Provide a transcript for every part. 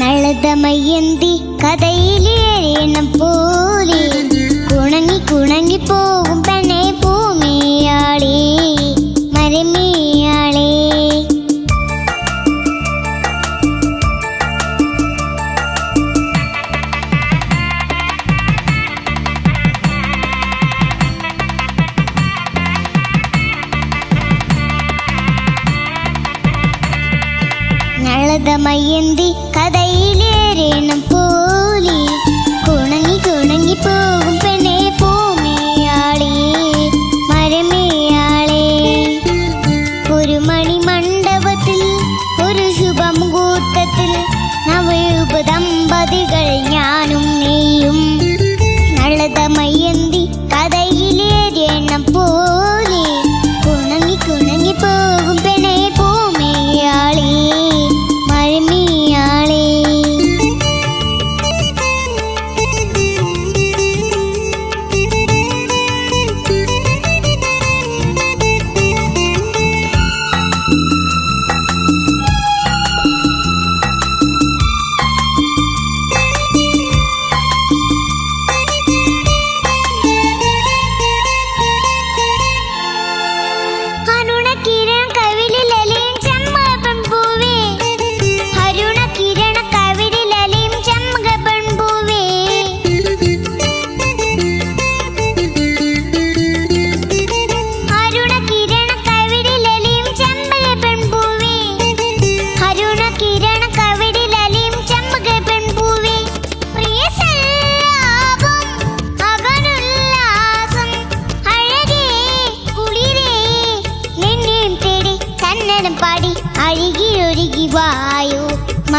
நளதமயந்தி கதையிலேனும் போலே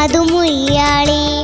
മധുമുയ്യാളെ നളതമയന്തി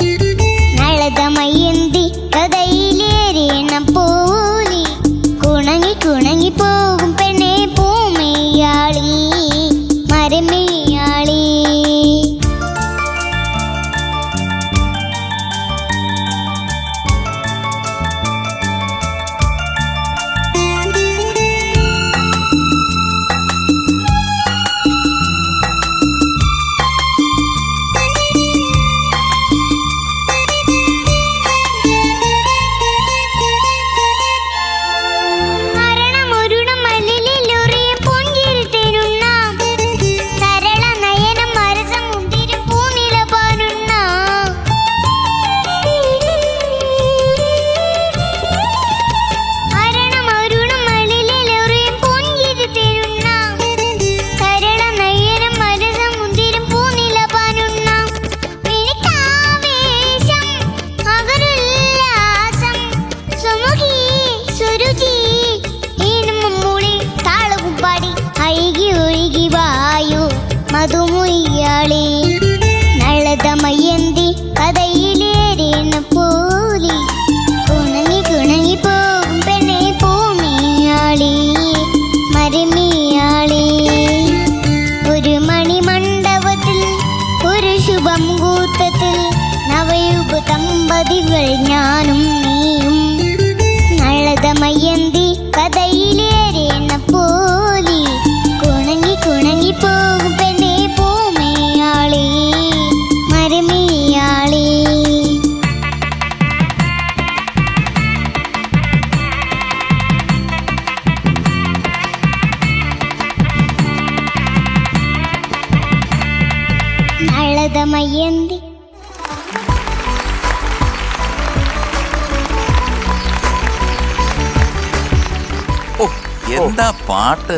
എന്താ പാട്ട്?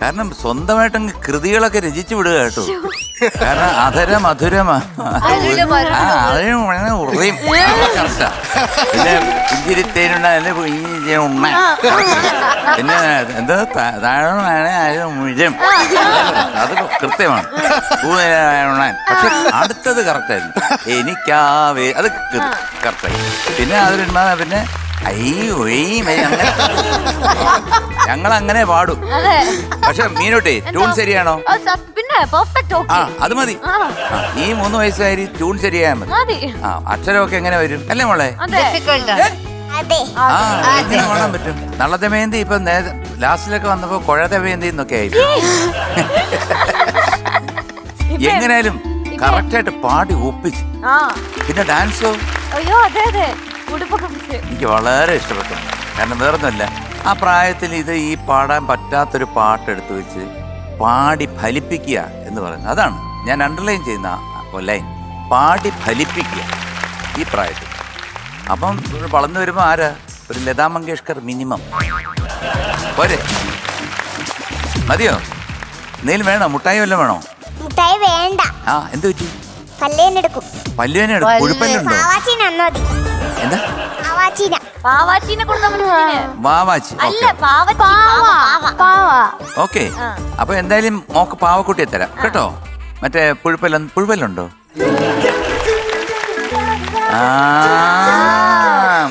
കാരണം സ്വന്തമായിട്ടങ്ങ് കൃതികളൊക്കെ രചിച്ചു വിടുക കേട്ടോ. കാരണം അധര മധുരമാ ഉറയും. പിന്നെ പുഞ്ചിരിത്തേനുണ്ട അല്ലെ ഈ ഉണ്ണ. പിന്നെ എന്താ താഴെ അതിന് മുഴും അത് കൃത്യമാണ്. ഉണ്ണാൻ. പക്ഷെ അടുത്തത് കറക്റ്റായിരുന്നു. എനിക്കാവേ അത് കറക്റ്റായി. പിന്നെ അതിലുണ്ടാ പിന്നെ അങ്ങനെ ഞങ്ങൾ അങ്ങനെ പാടും. അതെ. പക്ഷെ മീനോട്ടെ ട്യൂൺ ശരിയാണോ? പിന്നെ പെർഫെക്റ്റ് ആ അത് മതി. ഈ മൂന്ന് വയസ്സുകാരി ട്യൂൺ ശരിയായാൽ മതി. ആ അക്ഷരമൊക്കെ എങ്ങനെ വരും? അല്ലേ മോളെ? ആ എങ്ങനെ പാടാൻ പറ്റും? നള്ളതമേന്തി ഇപ്പൊ ലാസ്റ്റിലൊക്കെ വന്നപ്പോ കുഴതമേന്തി എന്നൊക്കെ ആയി എങ്ങനെയാലും കറക്റ്റായിട്ട് പാടി ഒപ്പിച്ച്. ആ. പിന്നെ ഡാൻസോ അയ്യോ അതെ അതെ. എനിക്ക് വളരെ ഇഷ്ടപ്പെട്ടു. കാരണം വേറൊന്നുമല്ല ആ പ്രായത്തിൽ ഇത് ഈ പാടാൻ പറ്റാത്തൊരു പാട്ട് എടുത്തു വെച്ച് പാടി ഫലിപ്പിക്കുക എന്ന് പറയുന്നത് അതാണ്. ഞാൻ അണ്ടർലൈൻ ചെയ്യുന്ന ലൈൻ പാടി ഫലിപ്പിക്കുക ഈ പ്രായത്തിൽ. അപ്പം വളർന്നു വരുമ്പോൾ ആരാ? ഒരു ലതാ മങ്കേഷ്കർ മിനിമം പോരെ. മതിയോ? എന്തെങ്കിലും വേണോ? മുട്ടായി വല്ലതും വേണോ? മുട്ടായി വേണ്ട. ആ എന്ത് പറ്റി? പല്ലേനെടുക്കും. പല്ലുവേനെടുക്കും പല്ല്. കുഴിപ്പല്ലുണ്ടോ എന്താ? പാവാച്ചീനെ. വാവാച്ചി അല്ല പാവച്ചി പാവ പാവ. പാവ. ഓക്കെ. അപ്പൊ എന്തായാലും മോക്ക് പാവക്കുട്ടിയെ തരാം. കേട്ടോ? മറ്റേ പുഴുപ്പല്ല പുഴുപ്പല്ലുണ്ടോ? ആ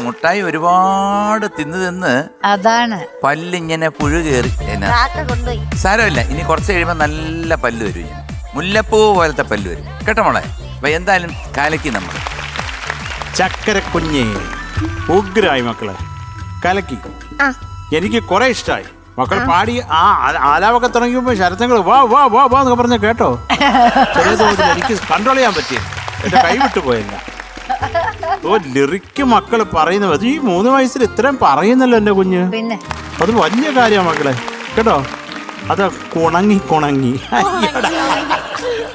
മുട്ടായി ഒരുപാട് തിന്ന് തിന്ന് അതാണ്. പല്ലിങ്ങനെ പുഴു കയറി എന്നാ? കാക്ക കൊണ്ടുപോയി. സാരമില്ല. ഇനി കുറച്ച് കഴിയുമ്പോൾ നല്ല പല്ല് വരും ഇങ്ങനെ. മുല്ലപ്പൂ പോലത്തെ പല്ല് വരും. കേട്ടോ മോളെ? അപ്പൊ എന്തായാലും കാലയ്ക്ക് നമ്മൾ ചക്കര കുഞ്ഞേ ഉഗ്രായി മക്കളെ. കലക്കി. ആ. എനിക്ക് കുറെ ഇഷ്ടമായി മക്കൾ പാടി ആ ആലാവൊക്കെ തുടങ്ങിയപ്പോ ശരത്തങ്ങൾ വാ വാ വാ വാ എന്നൊക്കെ പറഞ്ഞ കേട്ടോ. ചെറിയ തോതിൽ എനിക്ക് കൺട്രോൾ ചെയ്യാൻ പറ്റി. എന്റെ കൈ വിട്ടു പോയില്ല. ഓ ലിറിക്ക് മക്കൾ പറയുന്നത് ഈ മൂന്ന് വയസ്സിൽ ഇത്രയും പറയുന്നല്ലോ എന്റെ കുഞ്ഞ്. അത് വലിയ കാര്യമാണ് മക്കളെ. കേട്ടോ? അത് കുണങ്ങി കുണങ്ങി.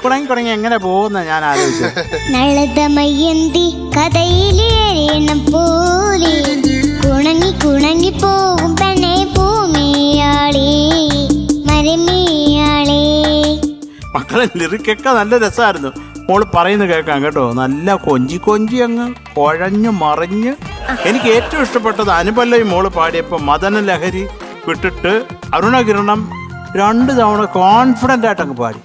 കുണങ്ങി കുണങ്ങി എങ്ങനെ പോകുന്ന ഞാൻ ആലോചിച്ചു. നളതമയന്തി കഥയിലേറേണം പോലെ കുണങ്ങി കുണങ്ങി പോകും പെണ്ണെ പൂമേയാളേ മരമേയാളേ. മക്കളെ ലിറിക്കൊക്കെ നല്ല രസമായിരുന്നു മോൾ പറയുന്നത് കേൾക്കാം കേട്ടോ. നല്ല കൊഞ്ചി കൊഞ്ചി അങ്ങ് കുഴഞ്ഞു മറിഞ്ഞ്. എനിക്ക് ഏറ്റവും ഇഷ്ടപ്പെട്ടത് അനുപല്ലവി മോൾ പാടിയപ്പോൾ മദന ലഹരി വിട്ടിട്ട് അരുണകിരണം രണ്ട് തവണ കോൺഫിഡന്റ് ആയിട്ട് അങ്ങ് പാടി.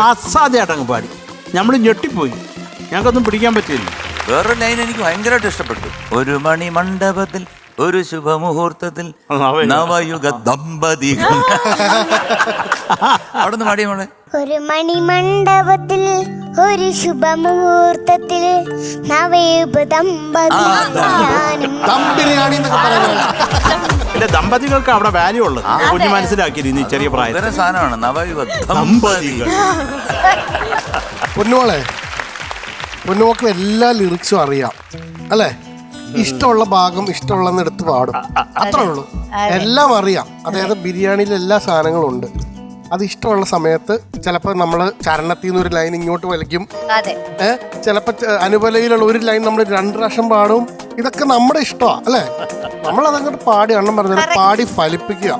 അസാധ്യമായിട്ട് അങ്ങ് പാടി. നമ്മൾ ഞെട്ടിപ്പോയി. ഞങ്ങൾക്കൊന്നും പിടിക്കാൻ പറ്റിയില്ല. വേറൊരു ലൈൻ എനിക്ക് ഭയങ്കരമായിട്ട് ഇഷ്ടപ്പെട്ടു. ഒരു മണി മണ്ഡപത്തിൽ ഒരു ശുഭമുഹൂർത്തത്തിൽ നവയുഗ- ദമ്പതി. ദമ്പതികൾ അവിടെ നിന്ന് പാടിയ മോളെ. ഒരു മണിമണ്ഡപത്തിൽ ഒരു ശുഭമുഹൂർത്തത്തിൽ നവയുപ ദമ്പതികൾ ദമ്പതികൾക്ക് അവിടെ വാല്യൂ ഉള്ളത് കുഞ്ഞു മനസ്സിലാക്കി നീ ചെറിയ പ്രായം സാധനമാണ് നവയുഗ ദമ്പതികൾ ദമ്പതികൾ. പൊന്നുമോളെ പൊന്നുമോക്ക് എല്ലാ ലിറിക്സും അറിയാം. അല്ലേ? ഇഷ്ടമുള്ള ഭാഗം ഇഷ്ടമുള്ളന്ന് എടുത്ത് പാടും. അത്രേ ഉള്ളൂ. എല്ലാം അറിയാം. അതായത് ബിരിയാണിയിൽ എല്ലാ സാധനങ്ങളും ഉണ്ട് അത് ഇഷ്ടമുള്ള സമയത്ത് ചിലപ്പോൾ നമ്മൾ ചരണത്തിൽ നിന്ന് ഒരു ലൈൻ ഇങ്ങോട്ട് വലിക്കും. അതെ. ഏഹ് ചിലപ്പോൾ അനുപലയിലുള്ള ഒരു ലൈൻ നമ്മൾ രണ്ട് പ്രാവശ്യം പാടും. ഇതൊക്കെ നമ്മുടെ ഇഷ്ടമാണ് അല്ലേ? നമ്മൾ അതങ്ങോട്ട് പാടി അണ്ണം പറഞ്ഞത് പാടി ഫലിപ്പിക്കുക.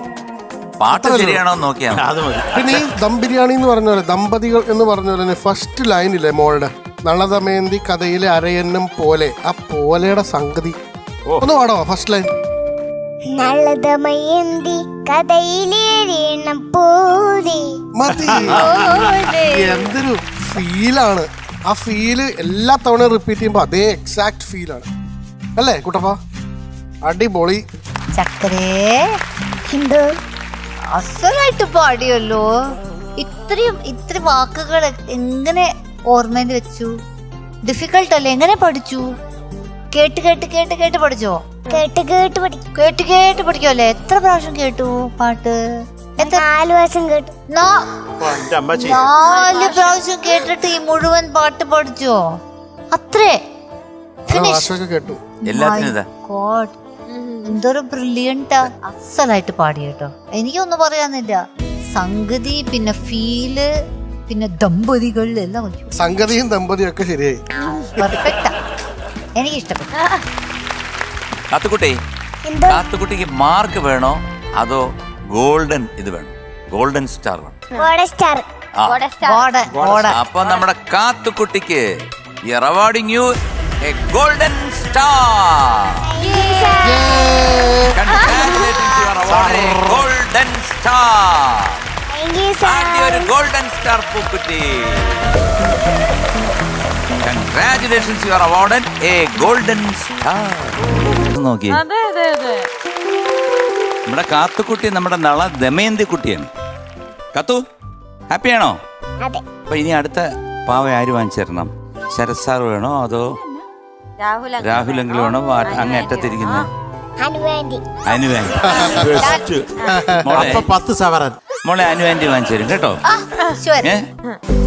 പാട്ട് ശരിയാണോ. അത് മതി. പിന്നെ ഈ ദം ബിരിയാണി എന്ന് പറഞ്ഞ പോലെ ദമ്പതികൾ എന്ന് പറഞ്ഞ പോലെ തന്നെ ഫസ്റ്റ് ലൈനില്ലേ മോളുടെ? നളദമയന്തി കഥയിലെ അരയന്നം പോലെ ആ പോലെയുടെ സംഗതി. ഒന്ന് പാടോ ഫസ്റ്റ് ലൈൻ നളതമയന്തി കഥയിലെ പോലെ. മതി. എന്തൊരു ഫീലാണ് ആ ഫീൽ എല്ലാ തവണയും റിപ്പീറ്റ് ചെയ്യുമ്പോൾ അതേ എക്സാക്ട് ഫീലാണ് അല്ലേ കുട്ടപ്പ? അടിപൊളി. ചക്കരേ എന്തോ അസലായിട്ട് പാടിയല്ലോ. ഇത്രയും ഇത്ര വാക്കുകൾ എങ്ങനെ ഓർമ്മയിൽ വെച്ചു. ഡിഫിക്കൾട്ട് അല്ലേ? എങ്ങനെ പഠിച്ചു? കേട്ട് കേട്ട് കേട്ട് കേട്ട് പഠിച്ചോ? കേട്ട് കേട്ട് പഠിക്കും കേട്ട് കേട്ട് പഠിക്കുമല്ലേ എത്ര പ്രാവശ്യം കേട്ടു പാട്ട്? എത്ര നാല് വർഷം കേട്ടു. നാ- എന്റെ അമ്മച്ചി നാല് പ്രാവശ്യം. കേട്ടിട്ട് ഈ മുഴുവൻ പാട്ട് പഠിച്ചോ? അത്രേ. കേട്ടു. ഗോഡ് എന്തൊരു ബ്രില്യന്റാ അസലായിട്ട് പാടി കേട്ടോ. എനിക്കൊന്നും പറയാനില്ല. സംഗതി പിന്നെ ഫീൽ പിന്നെ ദമ്പതികൾ എല്ലാം സംഗതിയും ദമ്പതിയും ഒക്കെ ശരിയായി. പെർഫെക്റ്റാ എനിക്ക് ഇഷ്ടപ്പെട്ടു കാത്തുക്കുട്ടി എന്തോ? കാത്തുക്കുട്ടിക്ക് മാർക്ക് വേണോ? അതോ ഗോൾഡൻ ഇത് വേണം? ഗോൾഡൻ സ്റ്റാർ വേണം? സ്റ്റാർ. ആ. അപ്പൊ നമ്മുടെ കാത്തുക്കുട്ടിക്ക് awarding you a golden star golden star thank golden ആദ്യ ഒരു golden star പൂക്കുറ്റി. Congratulations you are awarded a golden star നോക്കി. അതെ അതെ അതെ. നമ്മുടെ കാത്തുക്കുട്ടി നമ്മുടെ നള ദമയന്തി കുട്ടിയാണ് കത്തു ഹാപ്പിയാണോ? ആണോ അപ്പൊ ഇനി അടുത്ത പാവ ആര് വാങ്ങിച്ചു തരണം ശരത് സാർ വേണോ അതോ രാഹുൽ എങ്കിലും വേണോ? വാ- അങ്ങ് അറ്റത്തിരിക്കുന്ന. അനുവേണ്ടി പത്ത് സവറൻ. മോളെ അനുവാന്റി വാങ്ങിച്ചു തരും കേട്ടോ. ഏഹ്